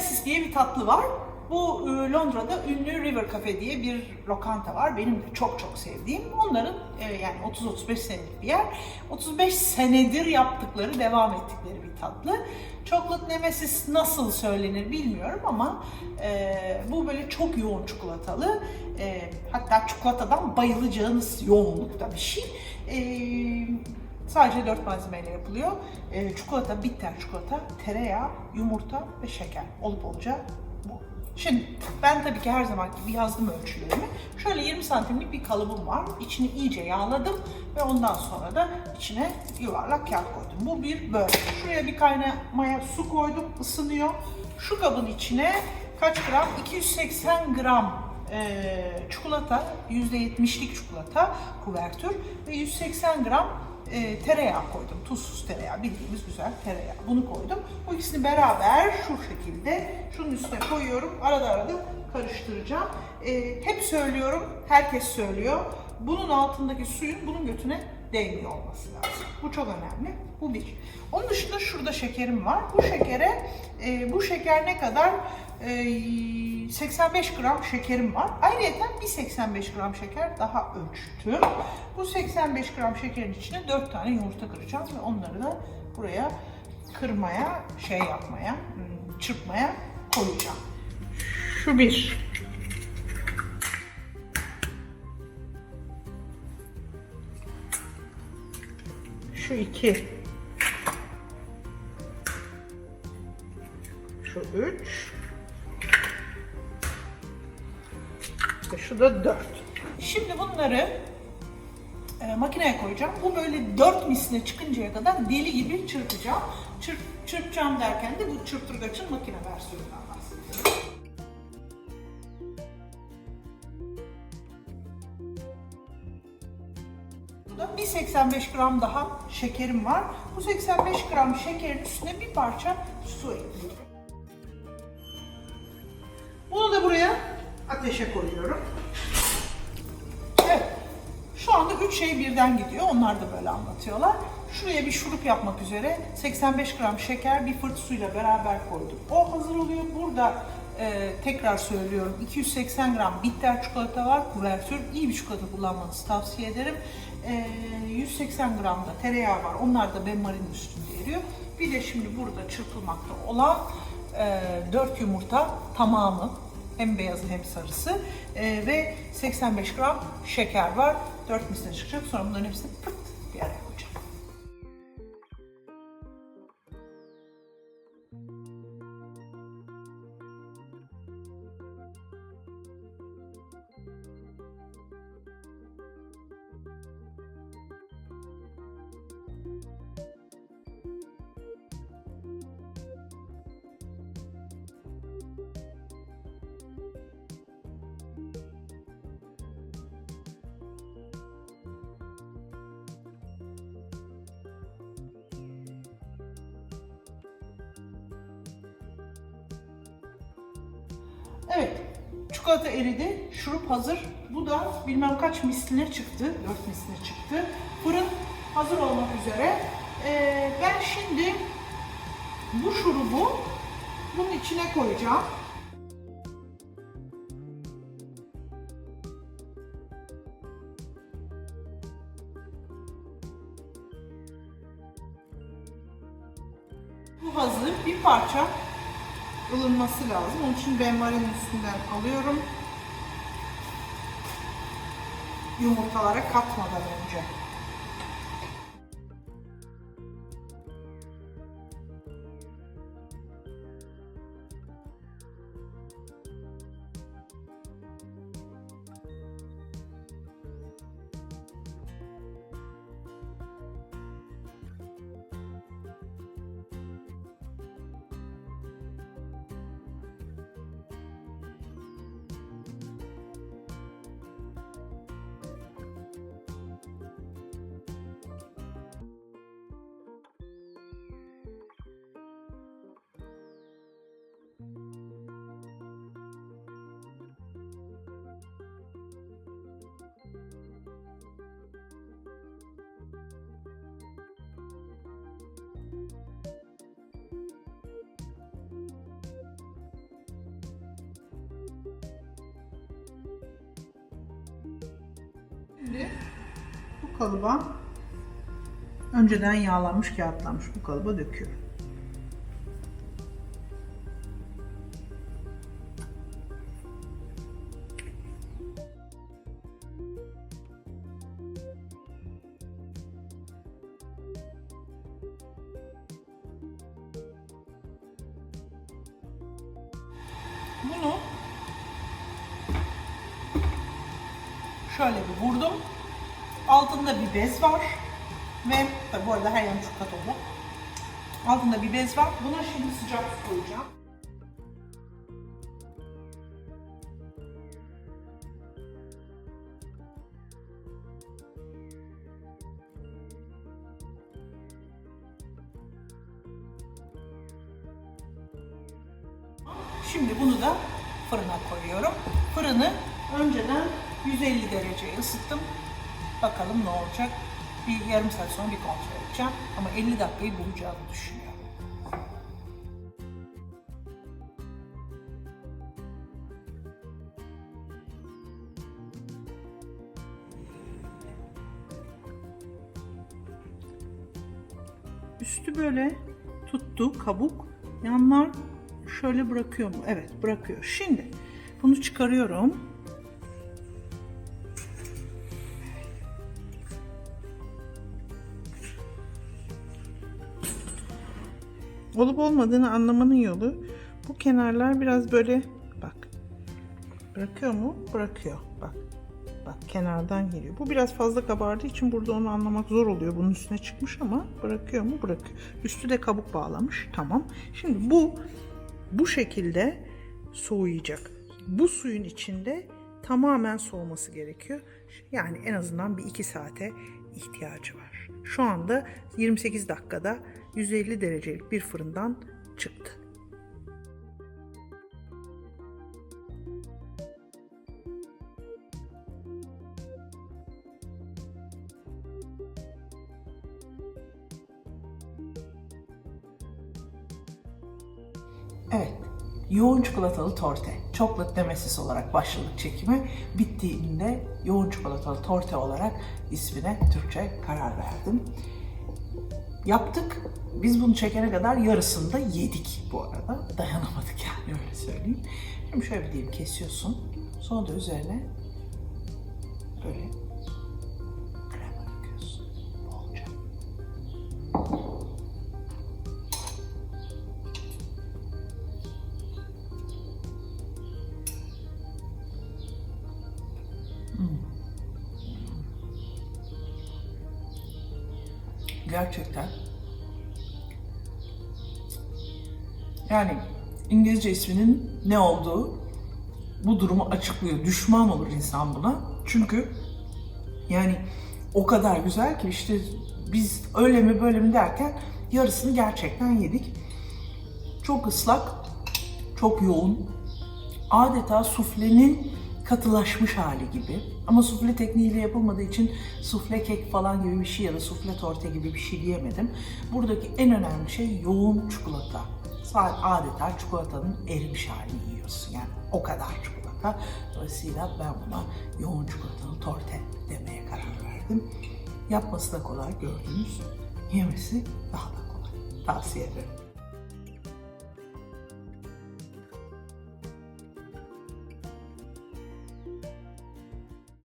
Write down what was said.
Nemesis diye bir tatlı var. Bu e, Londra'da ünlü River Cafe diye bir lokanta var. Benim de çok çok sevdiğim. Onların e, yani 30-35 senelik bir yer. 35 senedir yaptıkları, devam ettikleri bir tatlı. Chocolate Nemesis nasıl söylenir bilmiyorum ama e, bu böyle çok yoğun çikolatalı. E, hatta çikolatadan bayılacağınız yoğunlukta bir şey. E, Sadece dört malzemeyle yapılıyor. Ee, çikolata, bitter çikolata, tereyağı, yumurta ve şeker. Olup olacağı bu. Şimdi ben tabii ki her zaman gibi yazdım ölçülerimi. Şöyle 20 santimlik bir kalıbım var. İçini iyice yağladım ve ondan sonra da içine yuvarlak kağıt koydum. Bu bir böyle. Şuraya bir kaynamaya su koydum, ısınıyor. Şu kabın içine kaç gram? 280 gram e, çikolata, %70'lik çikolata, kuvertür ve 180 gram e, tereyağı koydum. Tuzsuz tereyağı, bildiğimiz güzel tereyağı. Bunu koydum. Bu ikisini beraber şu şekilde şunun üstüne koyuyorum. Arada arada karıştıracağım. E, hep söylüyorum, herkes söylüyor. Bunun altındaki suyun bunun götüne değmiyor olması lazım. Bu çok önemli. Bu bir. Onun dışında şurada şekerim var. Bu şekere, e, bu şeker ne kadar? E, 85 gram şekerim var. Ayrıca bir 85 gram şeker daha ölçtüm. Bu 85 gram şekerin içine 4 tane yumurta kıracağım ve onları da buraya kırmaya, şey yapmaya, hmm, çırpmaya koyacağım. Şu bir. Şu iki. Şu üç. İşte şu da dört. Şimdi bunları e, makineye koyacağım. Bu böyle dört misline çıkıncaya kadar deli gibi çırpacağım. Çırp, çırpacağım derken de bu çırptırgaçın makine versiyonundan bahsediyorum. Burada bir 85 gram daha şekerim var. Bu 85 gram şekerin üstüne bir parça su ekliyorum. Ateşe koyuyorum. Evet. Şu anda üç şey birden gidiyor. Onlar da böyle anlatıyorlar. Şuraya bir şurup yapmak üzere 85 gram şeker bir fırt suyla beraber koydum. O hazır oluyor. Burada e, tekrar söylüyorum 280 gram bitter çikolata var. Kuvertür iyi bir çikolata kullanmanızı tavsiye ederim. E, 180 gram da tereyağı var. Onlar da benmarinin üstünde eriyor. Bir de şimdi burada çırpılmakta olan e, 4 yumurta tamamı hem beyazı hem sarısı e, ve 85 gram şeker var. 4 misline çıkacak. Sonra bunların hepsini pırt Evet, çikolata eridi, şurup hazır. Bu da bilmem kaç misline çıktı, 4 misline çıktı. Fırın hazır olmak üzere. Ee, ben şimdi bu şurubu bunun içine koyacağım. Bu hazır. Bir parça ılınması lazım. Onun için benmarin üstünden alıyorum. Yumurtalara katmadan önce. Şimdi bu kalıba önceden yağlanmış kağıtlanmış bu kalıba döküyorum. Bunu şöyle bir vurdum. Altında bir bez var. Ve tabi bu arada her yanı çok katı oldu. Altında bir bez var. Buna şimdi sıcak su koyacağım. Şimdi bunu da fırına koyuyorum. Fırını önceden 150 dereceye ısıttım. Bakalım ne olacak. Bir yarım saat sonra bir kontrol edeceğim. Ama 50 dakikayı bulacağını düşünüyorum. Üstü böyle tuttu kabuk. Yanlar şöyle bırakıyor mu? Evet bırakıyor. Şimdi bunu çıkarıyorum. Olup olmadığını anlamanın yolu bu kenarlar biraz böyle bak. Bırakıyor mu? Bırakıyor. Bak. Bak kenardan geliyor. Bu biraz fazla kabardığı için burada onu anlamak zor oluyor. Bunun üstüne çıkmış ama bırakıyor mu? Bırakıyor. Üstü de kabuk bağlamış. Tamam. Şimdi bu bu şekilde soğuyacak. Bu suyun içinde tamamen soğuması gerekiyor. Yani en azından bir iki saate ihtiyacı var. Şu anda 28 dakikada 150 derecelik bir fırından çıktı. Evet, yoğun çikolatalı torte. Chocolate Nemesis olarak başladık çekime. Bittiğinde yoğun çikolatalı torte olarak ismine Türkçe karar verdim. Yaptık. Biz bunu çekene kadar yarısını da yedik bu arada. Dayanamadık yani öyle söyleyeyim. Şimdi şöyle bir dilim kesiyorsun. Sonra da üzerine böyle Gerçekten. Yani İngilizce isminin ne olduğu bu durumu açıklıyor. Düşman olur insan buna. Çünkü yani o kadar güzel ki işte biz öyle mi böyle mi derken yarısını gerçekten yedik. Çok ıslak, çok yoğun. Adeta suflenin katılaşmış hali gibi. Ama sufle tekniğiyle yapılmadığı için sufle kek falan gibi bir şey ya da sufle torte gibi bir şey diyemedim. Buradaki en önemli şey yoğun çikolata. Adeta çikolatanın erimiş halini yiyorsun. Yani o kadar çikolata. Dolayısıyla ben buna yoğun çikolatalı torte demeye karar verdim. Yapması da kolay gördünüz. Yemesi daha da kolay. Tavsiye ederim.